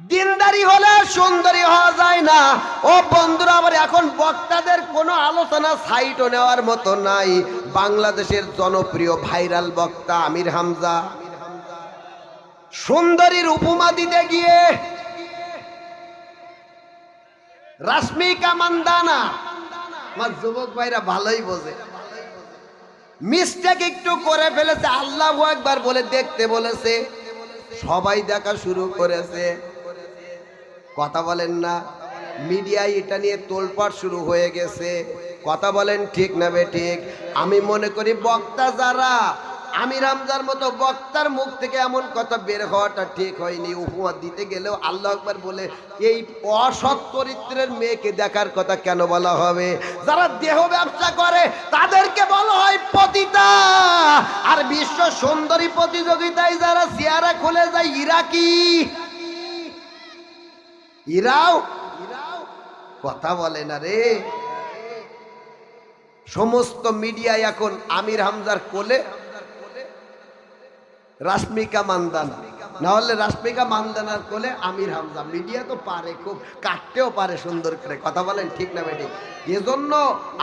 দিনদারি হলে সুন্দরী হওয়া যায় না। ও বন্ধুরা, আমার এখন বক্তাদের কোনো আলোচনা সাইটও নেওয়ার মতো নাই। বাংলাদেশের জনপ্রিয় ভাইরাল বক্তা আমির হামজা। সুন্দরীর উপমা দিতে গিয়ে রাশ্মিকা মান্দানা। আমার যুবক ভাইরা ভালোই বোঝে। মিস্টেক একটু করে ফেলেছে, আল্লাহ একবার বলে দেখতে বলেছে। সবাই দেখা শুরু করেছে। কথা বলেন না। মিডিয়ায় এটা নিয়ে তোলপাড় শুরু হয়ে গেছে। কথা বলেন ঠিক না বে ঠিক? আমি মনে করি বক্তা যারা আমি রামজার মতো বক্তার মুখ থেকে এমন কথা বের হওয়াটা ঠিক হয়নি। উপহার দিতে গেলেও আল্লাহ একবার বলে, এই অসৎ চরিত্রের মেয়েকে দেখার কথা কেন বলা হবে? যারা দেহ ব্যবসা করে, তাদেরকে বলা হয় পতিতা। আর বিশ্ব সুন্দরী প্রতিযোগিতায় যারা চেয়ারা খুলে যায় ইরাকি ইরাও কথা বলে না রে। সমস্ত মিডিয়ায় এখন আমির হামজার কোলে। রাশ্মিকা মান্দানা, না হলে রাশ্মিকা মান্দানার কোলে আমির হামজা। মিডিয়া তো পারে খুব, কাটতেও পারে সুন্দর করে, কথা বলেন ঠিক না বেটি? এজন্য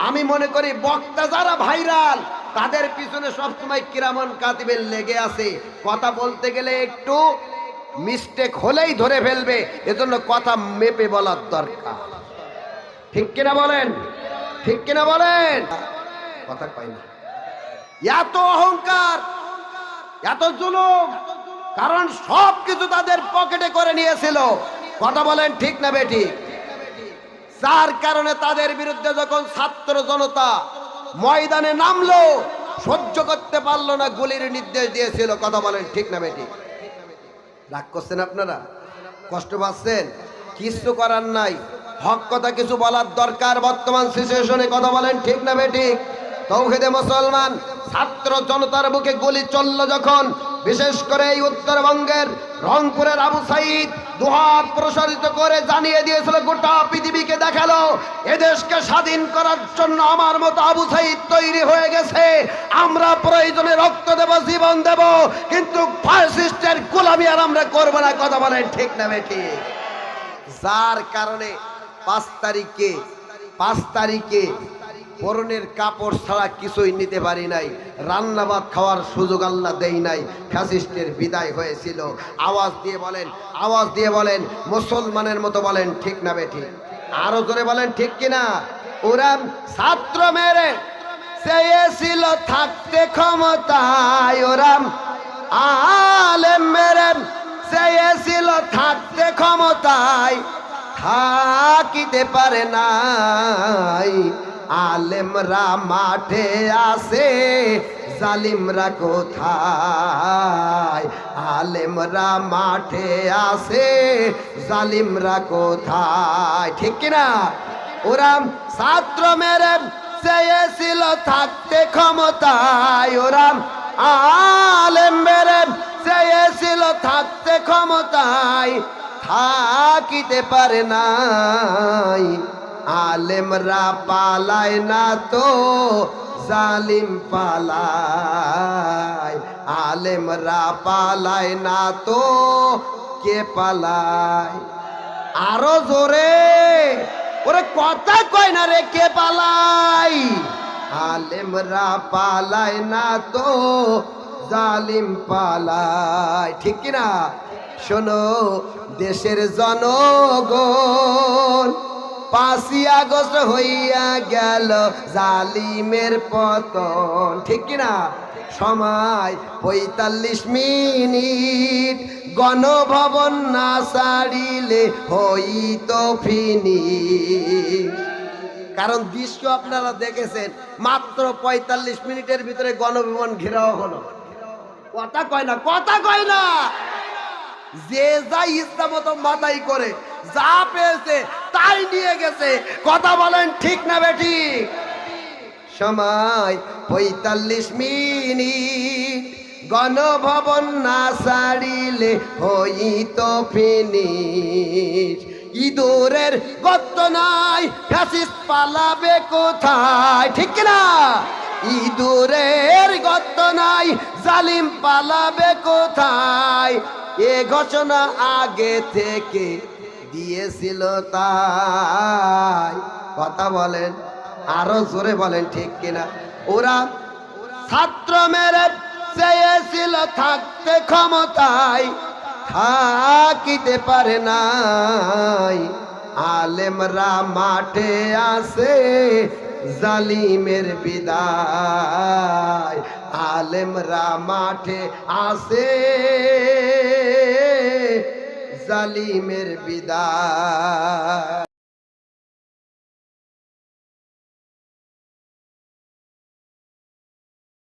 আমি মনে করি বক্তা যারা ভাইরাল, তাদের পিছনে সবসময় কিরামন কাতিবের লেগে আছে। কথা বলতে গেলে একটু মিস্টেক হলেই ধরে ফেলবে, এজন্য কথা মেপে বলার দরকার। ঠিক কিনা বলেন? ঠিক কিনা বলেন? কথা কয় না। এত অহংকার, এত জুলুম, কারণ সব কিছু তাদের পকেটে করে নিয়েছিল। কথা বলেন ঠিক না বেটি যার কারণে তাদের বিরুদ্ধে যখন ছাত্র জনতা ময়দানে নামলো, সহ্য করতে পারল না, গুলির নির্দেশ দিয়েছিল। কথা বলেন ঠিক না বেটি রাগ করছেন আপনারা? কষ্ট পাচ্ছেন? কিছু করার নাই। হক কথা কিছু বলার দরকার বর্তমান সিচুয়েশনে। কথা বলেন ঠিক না বেঠিক তৌহিদে মুসলমান, ছাত্র জনতার বুকে গুলি চলল যখন, বিশেষ করে এই উত্তরবঙ্গের রংপুরের আবু সাইদ দুহাত প্রসারিত করে জানিয়ে দিয়েছিল গোটা পৃথিবীকে। দেখাল এদেশকে স্বাধীন করার জন্য আমার মতো আবু সাইদ তৈরি হয়ে গেছে। আমরা প্রয়োজনে রক্ত দেব, জীবন দেব, কিন্তু ফাসিস্টের গোলামি আর আমরা করব না, কথা বলেন ঠিক না বেঠিক যার কারণে পাঁচ তারিখে পাঁচ তারিখে পরনের কাপড় ছাড়া কিছুই নিতে পারি নাই, রান্নাবাদ খাওয়ার সুযোগ আল্লাহ দেই নাই ফ্যাসিস্টের বিদায় হয়েছিল। আওয়াজ দিয়ে বলেন, আওয়াজ দিয়ে বলেন, মুসলমানের মতো বলেন, ঠিক না বেঠি আরও জোরে বলেন, ঠিক কিনা? ওরা ছাত্র মেরে চেয়েছিল থাকতে ক্ষমতায়। ওরাম আলেম মেরে চেয়েছিল থাকতে ক্ষমতায়। থাকিতে পারে নাই। আলেমরা মাঠে আসে জালিমরা কোথায়? আলেমরা মাঠে আসে জালিমরা কোথায়? ঠিক কিনা? ওরা ছাত্র মেরে চেয়েছিল থাকতে ক্ষমতায়। ওরা আলেম মেরে চেয়েছিল থাকতে ক্ষমতায়। থাকিতে পারে নাই। আলেমরা পালায় না তো, জালিম পালায়। আলেমরা পালায় না তো, কে পালায় আরও জোরে। ওরে কথা কয় না রে, কে পালাই? আলেমরা পালায় না তো, জালিম পালায় ঠিক কিনা শোনো, দেশের জনগণ পাঁচই আগস্ট হইয়া গেল জালিমের পতন। ঠিক কিনা সময় পঁয়তাল্লিশ মিনিট। গণভবন না ছাড়িলে হইত ফিনি কারণ দৃশ্য আপনারা দেখেছেন, মাত্র পঁয়তাল্লিশ মিনিটের ভিতরে গণভবন ঘেরাও হলো। কথা কয় না, কথা কয় না। যে যা ইচ্ছা মতো মাথাই করে, যা পেয়েছে, তাই নিয়ে গেছে। কথা বলেন ঠিক না বেটি সময় পঁয়তাল্লিশ মিনিট। গণভবন না ছাড়িলে হইত ফিনিশ। ইঁদুরের গত্ত নাই ফ্যাসিস পালাবে কোথায়? ঠিক না? ইঁদুরের গত্ত নাই, জালিম পালাবে কোথায়? এ ঘোষণা আগে থেকে দিয়েছিল তাই। কথা বলেন। আরও জোরে বলেন, ঠিক কিনা? ওরা ছাত্র মেরে চেয়েছিল থাকতে ক্ষমতায়, থাকিতে পারে নাই। আলেমরা মাঠে আসে জালিমের বিদায়। আলেমরা মাঠে আসে জালিমের বিদায়।